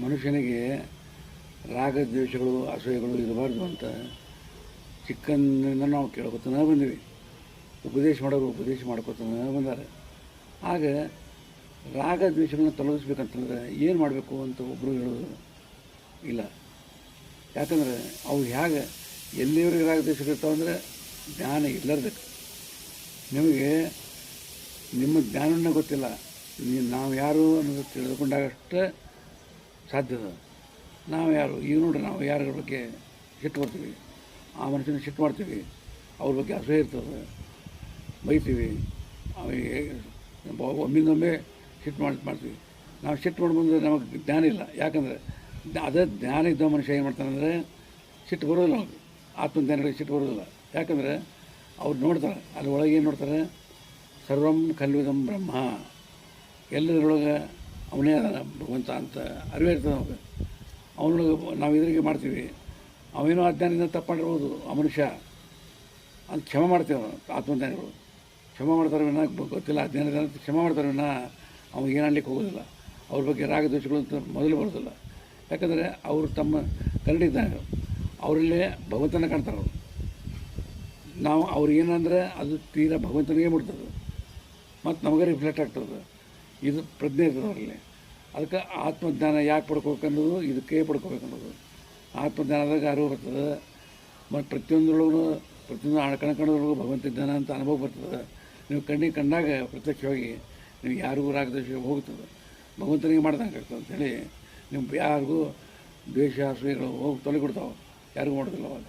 ಮನುಷ್ಯನಿಗೆ ರಾಗದ್ವೇಷಗಳು ಅಸೂಯೆಗಳು ಇರಬಾರ್ದು ಅಂತ ಚಿಕ್ಕಂದಿನಿಂದ ನಾವು ಕೇಳ್ಕೊತಾನೆ ಬಂದೀವಿ. ಉಪದೇಶ ಮಾಡೋರು ಉಪದೇಶ ಮಾಡ್ಕೊತಾನೆ ಬಂದಾರೆ. ಆಗ ರಾಗ ದ್ವೇಷಗಳನ್ನ ತೊಲಗಿಸ್ಬೇಕಂತಂದ್ರೆ ಏನು ಮಾಡಬೇಕು ಅಂತ ಒಬ್ಬರು ಹೇಳೋದು ಇಲ್ಲ. ಯಾಕಂದ್ರೆ ಅವು ಹೇಗೆ ಎಲ್ಲಿವರೆಗೆ ರಾಗ ದ್ವೇಷಗಳಿರ್ತಾವೆ ಅಂದರೆ ಜ್ಞಾನ ಇಲ್ಲರ್ಬೇಕು ನಿಮಗೆ ನಿಮ್ಮ ಜ್ಞಾನನ ಗೊತ್ತಿಲ್ಲ. ನೀವು ನಾವು ಯಾರು ಅನ್ನೋದು ತಿಳಿದುಕೊಂಡಾಗಷ್ಟೇ ಸಾಧ್ಯದ. ನಾವು ಯಾರು, ಈಗ ನೋಡ್ರಿ ನಾವು ಯಾರ ಬಗ್ಗೆ ಸಿಟ್ಟು ಬರ್ತೀವಿ ಆ ಮನುಷ್ಯನ ಸಿಟ್ಟು ಮಾಡ್ತೀವಿ. ಅವ್ರ ಬಗ್ಗೆ ಅಸಹ್ಯ ಇರ್ತದೆ. ಬೈತೀವಿ. ಅವರಿಗೆ ಒಮ್ಮಿಂದೊಮ್ಮೆ ಸಿಟ್ಟು ಮಾಡಿ, ಮಾಡ್ತೀವಿ. ನಾವು ಸಿಟ್ಟು ಮಾಡ್ಬಂದ್ರೆ ಬಂದರೆ ನಮಗೆ ಜ್ಞಾನ ಇಲ್ಲ. ಯಾಕಂದರೆ ಅದೇ ಜ್ಞಾನ ಇದ್ದ ಮನುಷ್ಯ ಏನು ಮಾಡ್ತಾನಂದರೆ ಸಿಟ್ಟು ಬರೋದಿಲ್ಲ ಅವ್ರಿಗೆ ಆತ್ಮಜ್ಞಾನಿಗಳಿಗೆ ಸಿಟ್ಟು ಬರೋದಿಲ್ಲ. ಯಾಕಂದರೆ ಅವ್ರು ನೋಡ್ತಾರೆ. ಅಲ್ಲಿ ಒಳಗೆ ಏನು ನೋಡ್ತಾರೆ? ಸರ್ವಂ ಕಲ್ವಿದಂ ಬ್ರಹ್ಮ. ಎಲ್ಲದರೊಳಗೆ ಅವನೇ ಭಗವಂತ ಅಂತ ಅರಿವೇ ಇರ್ತದೆ ಅವನು ನಾವು ಎದುರಿಗೆ ಮಾಡ್ತೀವಿ. ಅವೇನೋ ಅಜ್ಞಾನದಿಂದ ತಪ್ಪು ಮಾಡಿರ್ಬೋದು ಆ ಮನುಷ್ಯ. ಅಂತ ಕ್ಷಮೆ ಮಾಡ್ತೇವೆ ಆತ್ಮಜ್ಞಾನಿಗಳು. ಕ್ಷಮ ಮಾಡ್ತಾರೆ ವಿನ ಗೊತ್ತಿಲ್ಲ ಅಜ್ಞಾನದ ಕ್ಷಮ ಮಾಡ್ತಾರೆ ವಿನ ಅವ್ನಿಗೆ ಏನು ಅನ್ಲಿಕ್ಕೆ ಹೋಗೋದಿಲ್ಲ. ಅವ್ರ ಬಗ್ಗೆ ರಾಗ ದೋಷಗಳು ಅಂತ ಮೊದಲು ಬರೋದಿಲ್ಲ. ಯಾಕಂದರೆ ಅವರು ತಮ್ಮ ಕನ್ನಡಿದ್ದಾಗ ಅವರಲ್ಲೇ ಭಗವಂತನ ಕಾಣ್ತಾರೆ ಅವರು. ನಾವು ಅವ್ರು ಏನಂದರೆ ಅದು ತೀರಾ ಭಗವಂತನಿಗೆ ಮುಟ್ತದೆ. ಮತ್ತು ನಮಗೆ ರಿಫ್ಲೆಕ್ಟ್ ಆಗ್ತದೆ. ಇದು ಪ್ರಜ್ಞೆ ಇರ್ತದೆ ಅವರಲ್ಲಿ ಅದಕ್ಕೆ ಆತ್ಮಜ್ಞಾನ ಯಾಕೆ ಪಡ್ಕೋಬೇಕನ್ನೋದು ಇದಕ್ಕೆ ಪಡ್ಕೋಬೇಕನ್ನೋದು ಆತ್ಮಜ್ಞಾನದಾಗ ಅರಿವು ಬರ್ತದೆ. ಮತ್ತು ಪ್ರತಿಯೊಂದರೊಳಗೂ, ಪ್ರತಿಯೊಂದು ಆ ಕಣ ಕಣದೊಳಗೂ ಭಗವಂತ ಜ್ಞಾನ ಅಂತ ಅನುಭವ ಬರ್ತದೆ. ನೀವು ಕಣ್ಣಿಗೆ ಕಂಡಾಗ ಪ್ರತ್ಯಕ್ಷವಾಗಿ ನೀವು ಯಾರಿಗೂ ರಾಗದೇಶ ಹೋಗ್ತದೆ. ಭಗವಂತನಿಗೆ ಮಾಡ್ದಂಗೆ ಆಗ್ತದೆ ಅಂತೇಳಿ ನೀವು ಯಾರಿಗೂ ದ್ವೇಷ ಅಸೂಯೆಗಳು ಹೋಗಿ ತೊಲಗಿಬಿಡ್ತಾವೆ ಯಾರಿಗೂ ಮಾಡೋದಿಲ್ಲ ಅವಾಗ.